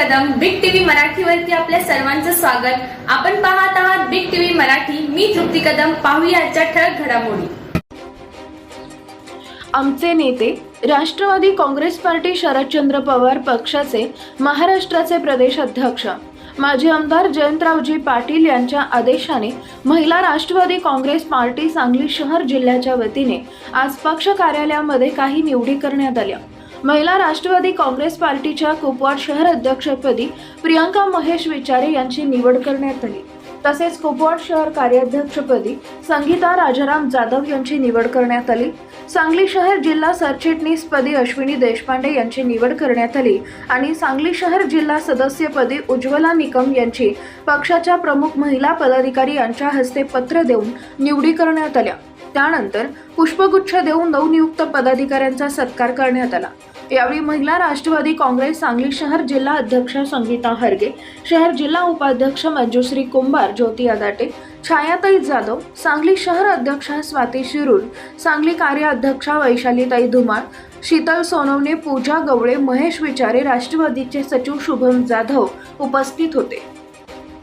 Kadam. Big TV मराठीवरती आपल्या सर्वांचं स्वागत. आपण पाहत आहात बिग टीव्ही मराठी. मी तृप्ती कदम. पाहूया आजच्या ठळक घडामोडी. आमचे नेते राष्ट्रवादी काँग्रेस पार्टी शरदचंद्र पवार पक्षाचे महाराष्ट्राचे प्रदेश अध्यक्ष. माजी आमदार जयंतरावजी पाटील यांच्या आदेशाने महिला राष्ट्रवादी काँग्रेस पार्टी सांगली शहर जिल्ह्याच्या वतीने आज पक्ष कार्यालयामध्ये काही निवडी करण्यात आल्या. महिला राष्ट्रवादी काँग्रेस पार्टीच्या कुपवाड शहर अध्यक्षपदी प्रियंका महेश विचारे यांची निवड करण्यात आली. तसेच कुपवाड शहर कार्याध्यक्षपदी संगीता राजाराम जाधव यांची निवड करण्यात आली. सांगली शहर जिल्हा सरचिटणीसपदी अश्विनी देशपांडे यांची निवड करण्यात आली आणि सांगली शहर जिल्हा सदस्यपदी उज्ज्वला निकम यांची पक्षाच्या प्रमुख महिला पदाधिकारी यांच्या हस्ते पत्र देऊन निवडी करण्यात आल्या. त्यानंतर पुष्पगुच्छ देऊन नवनियुक्त पदाधिकाऱ्यांचा सत्कार करण्यात आला. यावेळी महिला राष्ट्रवादी काँग्रेस सांगली शहर जिल्हा अध्यक्ष संगीता हरगे शहर जिल्हा उपाध्यक्ष मंजुश्री कुंभार ज्योती अदाटे छायाताई जाधव सांगली शहर अध्यक्षा स्वाती शिरूर सांगली कार्य अध्यक्षा वैशालीताई धुमाळ शीतल सोनवणे पूजा गवळे महेश विचारे राष्ट्रवादीचे सचिव शुभम जाधव उपस्थित होते.